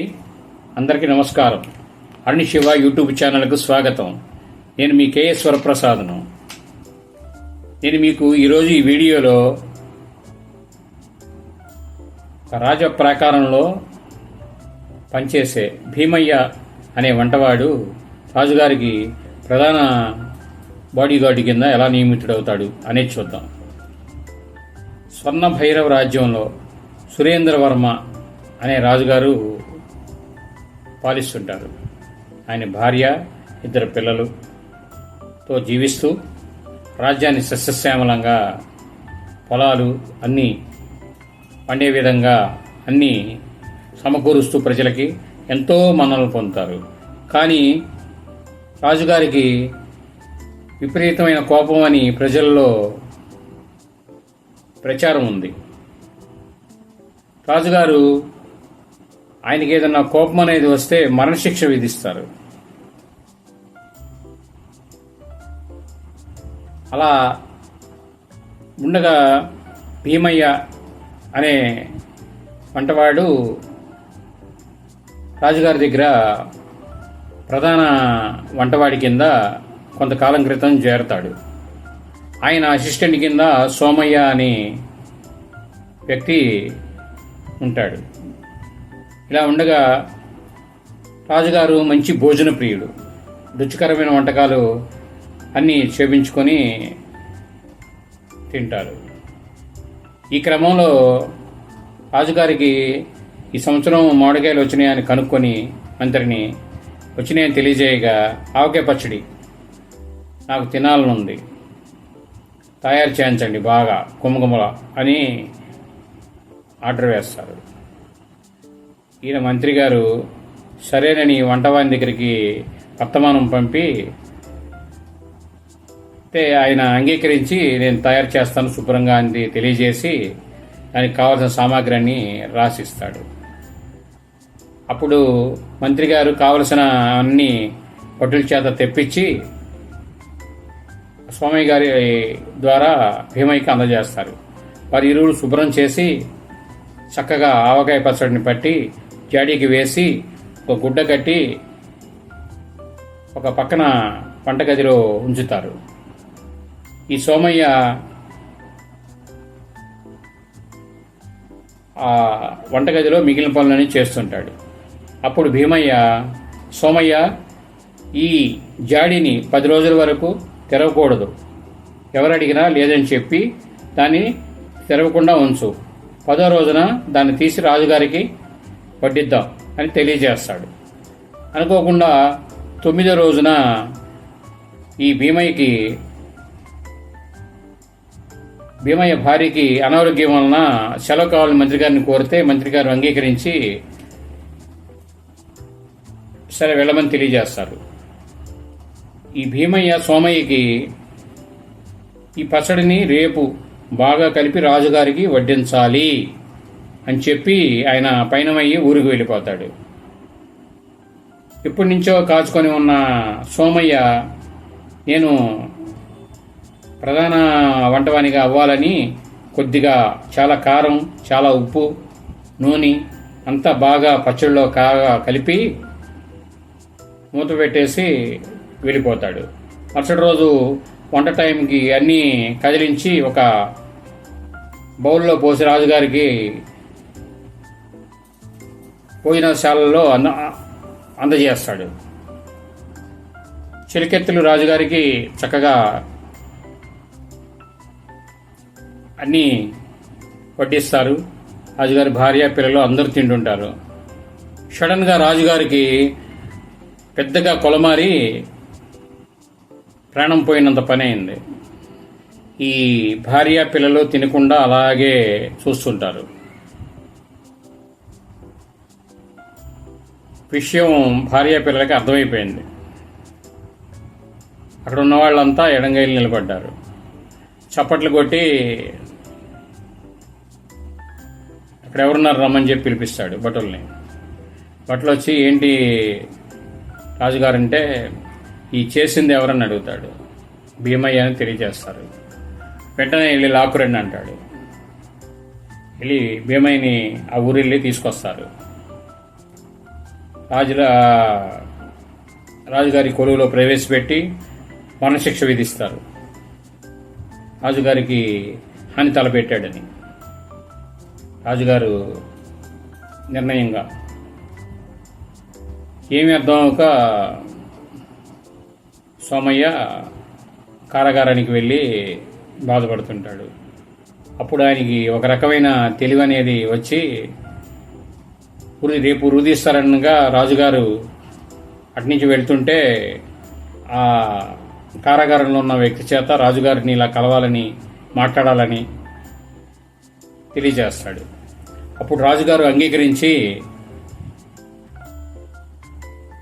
అందరికీ నమస్కారం. అరుణ్ శివ యూట్యూబ్ ఛానల్కు స్వాగతం. నేను మీ కేఎస్ వరప్రసాద్ను. నేను మీకు ఈరోజు ఈ వీడియోలో రాజ ప్రాకారంలో పనిచేసే భీమయ్య అనే వంటవాడు రాజుగారికి ప్రధాన బాడీగార్డు కింద ఎలా నియమితుడవుతాడు అనేది చూద్దాం. స్వర్ణ భైరవ రాజ్యంలో సురేంద్రవర్మ అనే రాజుగారు పాలిస్తుంటారు. ఆయన భార్య ఇద్దరు పిల్లలుతో జీవిస్తూ రాజ్యాన్ని సస్యశ్యామలంగా పొలాలు అన్నీ పండే విధంగా అన్నీ సమకూరుస్తూ ప్రజలకి ఎంతో మన్ననలు పొందుతారు. కానీ రాజుగారికి విపరీతమైన కోపం అని ప్రజల్లో ప్రచారం ఉంది. రాజుగారు ఆయనకి ఏదన్నా కోపం అనేది వస్తే మరణశిక్ష విధిస్తారు. అలా ఉండగా భీమయ్య అనే వంటవాడు రాజుగారి దగ్గర ప్రధాన వంటవాడి కింద కొంతకాలం క్రితం చేరతాడు. ఆయన అసిస్టెంట్ కింద సోమయ్య అనే వ్యక్తి ఉంటాడు. ఇలా ఉండగా రాజుగారు మంచి భోజన ప్రియుడు. రుచికరమైన వంటకాలు అన్నీ చేపించుకొని తింటారు. ఈ క్రమంలో రాజుగారికి ఈ సంవత్సరం మామిడికాయలు వచ్చినాయని కనుక్కొని అందరిని వచ్చినాయని తెలియజేయగా ఆవకాయ పచ్చడి నాకు తినాలనుంది. తయారు చేయించండి బాగా కుమ్మకుమల అని ఆర్డర్ వేస్తారు. ఈయన మంత్రి గారు సరేనని వంటవాని దగ్గరికి వర్తమానం పంపి అయితే ఆయన అంగీకరించి నేను తయారు చేస్తాను శుభ్రంగా అని తెలియజేసి దానికి కావాల్సిన సామాగ్రి రాసిస్తాడు. అప్పుడు మంత్రి గారు కావలసిన అన్ని భటుల చేత తెప్పించి స్వామి గారి ద్వారా భీమయ్యకి అందజేస్తారు. వారి ఇరువురు శుభ్రం చేసి చక్కగా ఆవకాయ పచ్చడిని పట్టి జాడీకి వేసి ఒక గుడ్డ కట్టి ఒక పక్కన వంటగదిలో ఉంచుతారు. ఈ సోమయ్య ఆ వంటగదిలో మిగిలిన పనులని చేస్తుంటాడు. అప్పుడు భీమయ్య సోమయ్య ఈ జాడీని పది రోజుల వరకు తెరవకూడదు. ఎవరు అడిగినా లేదని చెప్పి దాన్ని తెరవకుండా ఉంచు. పదో రోజున దాన్ని తీసి రాజుగారికి వడ్డిద్దాం అని తెలియజేస్తాడు. అనుకోకుండా తొమ్మిదో రోజున ఈ భీమయ్యకి భీమయ్య భార్యకి అనారోగ్యం వలన సెలవు కావాలని మంత్రి గారిని కోరితే మంత్రి గారు అంగీకరించి సరే వెళ్ళమని తెలియజేస్తారు. ఈ భీమయ్య సోమయ్యకి ఈ పచ్చడిని రేపు బాగా కలిపి రాజుగారికి వడ్డించాలి. అని చెప్పి ఆయన పయనమయ్యి ఊరికి వెళ్ళిపోతాడు. ఇప్పటి నుంచో కాచుకొని ఉన్న సోమయ్య నేను ప్రధాన వంటవానిగా అవ్వాలని కొద్దిగా చాలా కారం చాలా ఉప్పు నూనె అంతా బాగా పచ్చడిలో కాగా కలిపి మూత పెట్టేసి వెళ్ళిపోతాడు. మరుసటి రోజు వంట టైంకి అన్నీ కదిలించి ఒక బౌల్లో పోసి రాజుగారికి భోజనశాలలో అంద అందజేస్తాడు. చిలికెత్తులు రాజుగారికి చక్కగా అన్నీ వడ్డిస్తారు. రాజుగారి భార్య పిల్లలు అందరూ తింటుంటారు సడన్గా రాజుగారికి పెద్దగా కొలమారి ప్రాణం పోయినంత పని అయింది ఈ భార్య పిల్లలు తినకుండా అలాగే చూస్తుంటారు. విషయం భార్య పిల్లలకి అర్థమైపోయింది. అక్కడ ఉన్న వాళ్ళంతా ఎడంగైలు నిలబడ్డారు. చప్పట్లు కొట్టి అక్కడ ఎవరున్నారు రమ్మని చెప్పి పిలిపిస్తాడు భటుల్ని. భటులు వచ్చి ఏంటి రాజుగారంటే ఈ చేసింది ఎవరని అడుగుతాడు. భీమయ్య అని తెలియజేస్తారు. వెంటనే వెళ్ళి లాకురండి అంటాడు. వెళ్ళి భీమయ్యని ఆ ఊరు వెళ్ళి తీసుకొస్తారు. రాజుల రాజుగారి కొలువులో ప్రవేశపెట్టి మరణశిక్ష విధిస్తారు. రాజుగారికి హాని తలపెట్టాడని. రాజుగారు నిర్ణయంగా ఏమి అర్థం అవక సోమయ్య కారాగారానికి వెళ్ళి బాధపడుతుంటాడు. అప్పుడు ఆయనకి ఒక రకమైన తెలివి అనేది వచ్చి ఉరి రేపు ఉరిదీస్తారనగా రాజుగారు అట్నుంచి వెళ్తుంటే ఆ కారాగారంలో ఉన్న వ్యక్తి చేత రాజుగారిని ఇలా కలవాలని మాట్లాడాలని తెలియజేస్తాడు. అప్పుడు రాజుగారు అంగీకరించి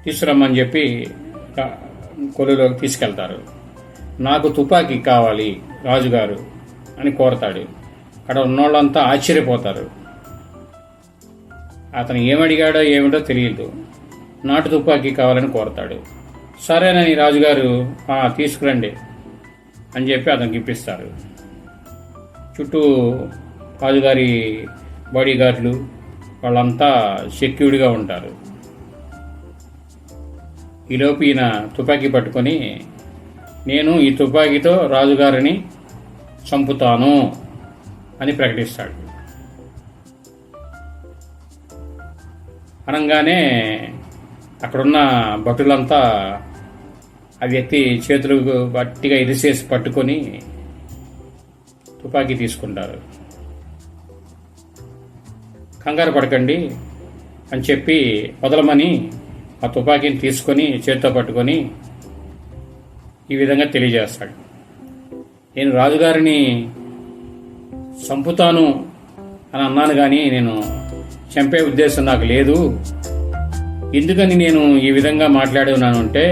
తీసుకురమ్మని చెప్పి కొలులోకి తీసుకెళ్తారు. నాకు తుపాకీ కావాలి రాజుగారు అని కోరతాడు. అక్కడ ఉన్నోళ్ళంతా ఆశ్చర్యపోతారు. అతను ఏమడిగాడో ఏమిటో తెలియదు. నాటు తుపాకీ కావాలని కోరతాడు. సరేనని రాజుగారు తీసుకురండి అని చెప్పి అతనికి ఇప్పిస్తారు చుట్టూ రాజుగారి బాడీ గార్డులు వాళ్ళంతా సెక్యూర్డ్గా ఉంటారు. ఈలోపు ఈయన తుపాకీ పట్టుకొని నేను ఈ తుపాకీతో రాజుగారిని చంపుతాను అని ప్రకటిస్తాడు. అనగానే అక్కడున్న భటులంతా ఆ వ్యక్తి చేతులు గట్టిగా ఇరిసేసి పట్టుకొని తుపాకీ తీసుకుంటారు. కంగారు పడకండి అని చెప్పి వదలమని ఆ తుపాకీని తీసుకొని చేతితో పట్టుకొని ఈ విధంగా తెలియజేస్తాడు. నేను రాజుగారిని చంపుతాను అని అన్నాను కానీ నేను చంపే ఉద్దేశం నాకు లేదు. ఎందుకని నేను ఈ విధంగా మాట్లాడున్నాను అంటే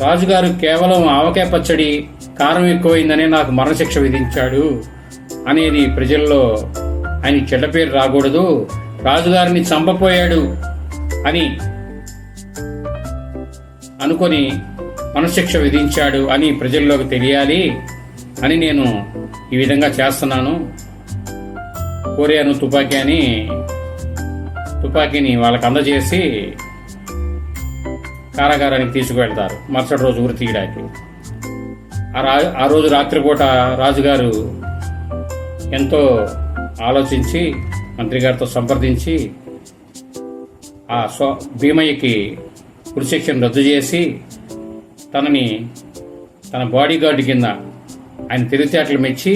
రాజుగారు కేవలం ఆవకాయ పచ్చడి కారం ఎక్కువైందనే నాకు మరణశిక్ష విధించాడు అనేది ప్రజల్లో ఆయన చెడ్డ పేరు రాకూడదు. రాజుగారిని చంపపోయాడు అని అనుకొని మనశిక్ష విధించాడు అని ప్రజల్లోకి తెలియాలి అని నేను ఈ విధంగా చేస్తున్నాను. కోరియాను తుపాకీ అని తుపాకీని వాళ్ళకి అందజేసి కారాగారానికి తీసుకువెళ్తారు. మరుసటి రోజు ఉరి తీయడానికి. ఆ రా ఆ రోజు రాత్రిపూట రాజుగారు ఎంతో ఆలోచించి మంత్రి గారితో సంప్రదించి ఆ స్వ భీమయ్యకి ఉరిశిక్షను రద్దు చేసి తనని తన బాడీ గార్డు కింద ఆయన తెలివితేటలు మెచ్చి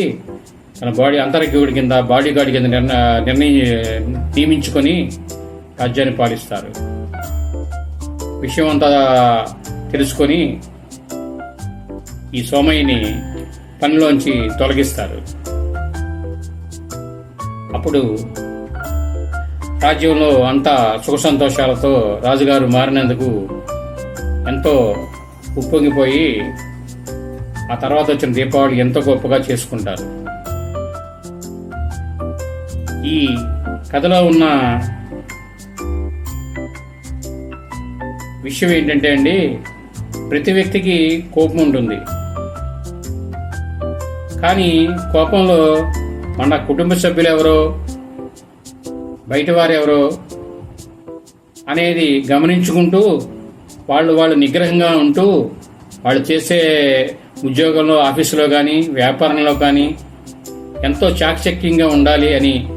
తన బాడీ అంతర్గౌడి కింద బాడీ గార్డ్ కింద నిర్ణ నిర్ణయం నియమించుకొని రాజ్యాన్ని పాలిస్తారు. విషయం అంతా తెలుసుకొని ఈ సోమయ్యని పనిలోంచి తొలగిస్తారు. అప్పుడు రాజ్యంలో అంతా సుఖ సంతోషాలతో రాజుగారు మారినందుకు ఎంతో ఉప్పొంగిపోయి ఆ తర్వాత వచ్చిన దీపావళి ఎంతో గొప్పగా చేసుకుంటారు. ఈ కథలో ఉన్న విషయం ఏంటంటే అండి ప్రతి వ్యక్తికి కోపం ఉంటుంది. కానీ కోపంలో మన కుటుంబ సభ్యులు ఎవరో బయటవారు ఎవరో అనేది గమనించుకుంటూ వాళ్ళు వాళ్ళు నిగ్రహంగా ఉంటూ వాళ్ళు చేసే ఉద్యోగంలో ఆఫీసులో కానీ వ్యాపారంలో కానీ ఎంతో చాకచక్యంగా ఉండాలి అని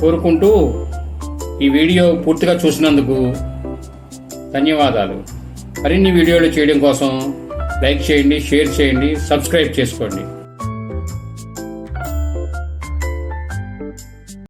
కోరుకుంటూ ఈ వీడియో పూర్తిగా చూసినందుకు ధన్యవాదాలు. మరిన్ని వీడియోలు చేయడం కోసం లైక్ చేయండి షేర్ చేయండి సబ్స్క్రైబ్ చేసుకోండి.